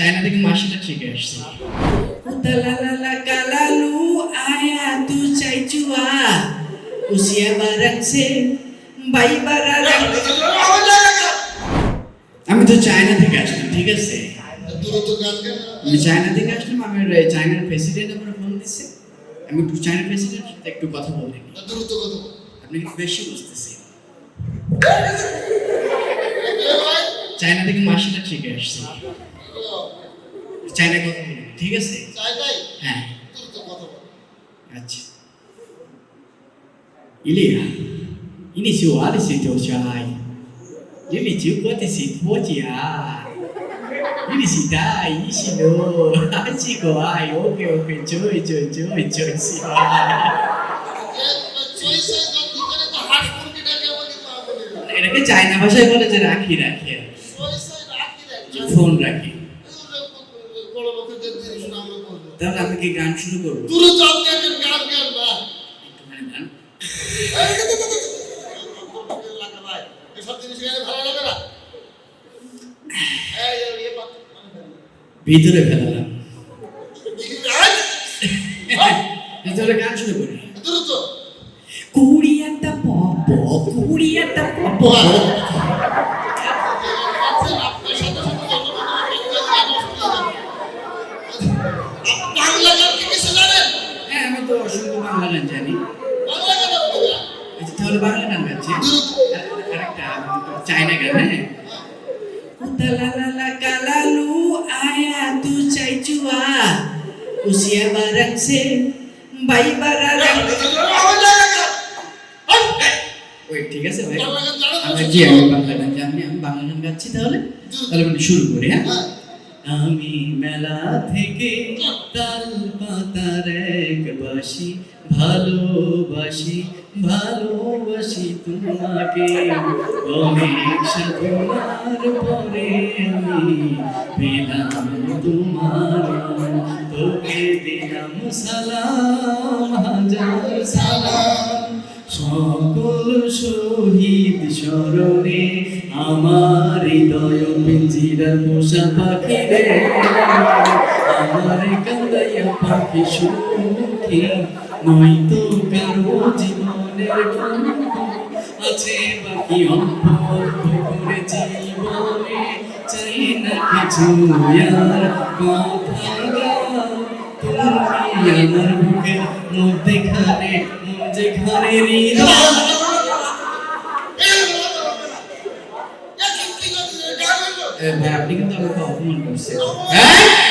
China থেকে martial art শিখে আসছি। usia barang se বাই বারারাং আমি তো চায়না থেকে আসলাম ঠিক আছে? আমি চায়না থেকে আসলাম আমার চায়নার প্রেসিডেন্ট আমার ফোন দিচ্ছে আমি একটু চায়নার প্রেসিডেন্টের সাথে একটু কথা বলতে দ্রুত কথা আপনি একটু বেশি বুঝতেছি চায়না থেকে মাসিটা শিখে আসছি। চাইলে কথা বলব ঠিক আছে হ্যাঁ আচ্ছা Ilira, ini si wali si to chai. Ini si kuat si to chia. Ini si dai, ini si no. Si ko ai, oke oke, joy joy joy joy si এটাকে চায়না ভাষায় বলে যে রাখি রাখি ফোন রাখি বড় লোকেদের জিনিস আমরা বলব। তাহলে আমি কি গান শুরু করব গান গান না। একটুখানি গান। এসব জিনিস ভালো লাগে না। ভিতরে ফেলালাম তাহলে গান শুরু করি দ্রুত কুড়িয়াটা পপ কুড়ি একটা পপ শুধু বাংলা গান জানি তাহলে বাংলা গান গাচ্ছি আরেকটা চায়না গান হ্যাঁ? Utalala kalalu ayatu cai chua usia barang se ওই, ঠিক আছে ভাই। আমরা জি আমি বাংলা গান জানি আমি বাংলা গান গাচ্ছি তাহলে? তাহলে আমি শুরু করি হ্যাঁ? আমি মেলা থেকে তাল পাতার এক বাসি ভালোবাসি ভালোবাসি তোমাকে। অনেক সাধনার পরে আমি পেলাম তোমার তোকে দিলাম সালাম, হাজার সালাম। সকল শহীদ স্মরণে আমার হৃদয় পিঞ্জিরা পোষা পাখি রে। আমার কান্দাইয়া পাখি সুখী নয়তো কারও জীবনের আছে, বাকি অল্প করে জীবনে চাই না কিছু। কথা আমার বুকের মধ্যেখানে যেখানে হৃদয় এ ভাই আপনি কিন্তু আমাকে অপমান করছেন হ্যাঁ